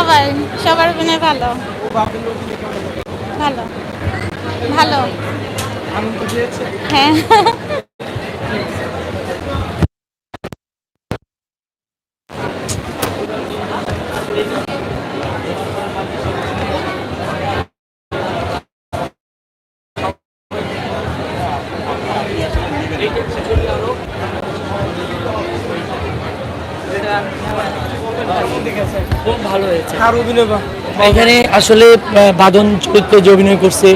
সবাই সবার অভিনয় ভালো। ভালো। ভালো। হ্যাঁ। খুব ভালো হয়েছে। কার অভিনয় এখানে আসলে বাদন চরিত্রে যে অভিনয় করছে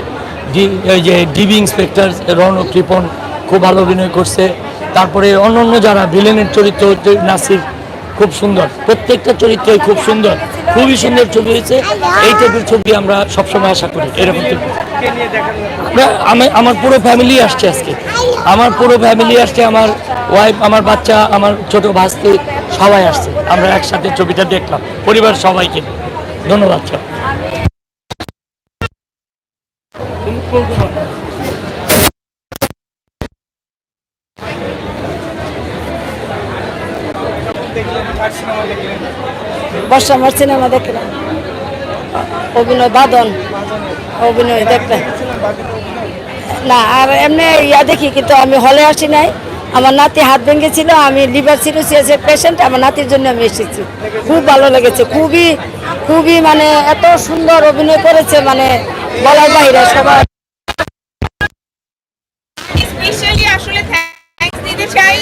যে ডিবি ইন্সপেক্টর রণ কৃপন খুব ভালো অভিনয় করছে। তারপরে অন্য অন্য যারা ভিলেনের চরিত্র নাসির খুব সুন্দর। প্রত্যেকটা চরিত্রই খুব সুন্দর। খুবই সুন্দর ছবি হয়েছে। এই টাইপের ছবি আমরা সবসময় আশা করি এরকম আমি আমার পুরো ফ্যামিলি আসছে আজকে। আমার পুরো ফ্যামিলি আসছে আমার ওয়াইফ আমার বাচ্চা আমার ছোট ভাস্তি। সবাই আসছে। আমরা একসাথে ছবিটা দেখলাম। পরিবার সবাইকে। ধন্যবাদ, স্যার। কার সিনেমা বর্ষা, আমার সিনেমা দেখলাম অভিনয়, বাদন। অভিনয় দেখলাম না, আর এমনি ইয়া দেখি, কিন্তু আমি হলে আসি নাই। আমার নাতি হাত ভেঙেছিল, আমি লিভার সিরোসিয়াসের পেশেন্ট আমার নাতির জন্য আমি এসেছি। খুব ভালো লেগেছে, খুবই খুবই মানে এত সুন্দর অভিনয় করেছে মানে বলার বাইরে সবার আসলে চাই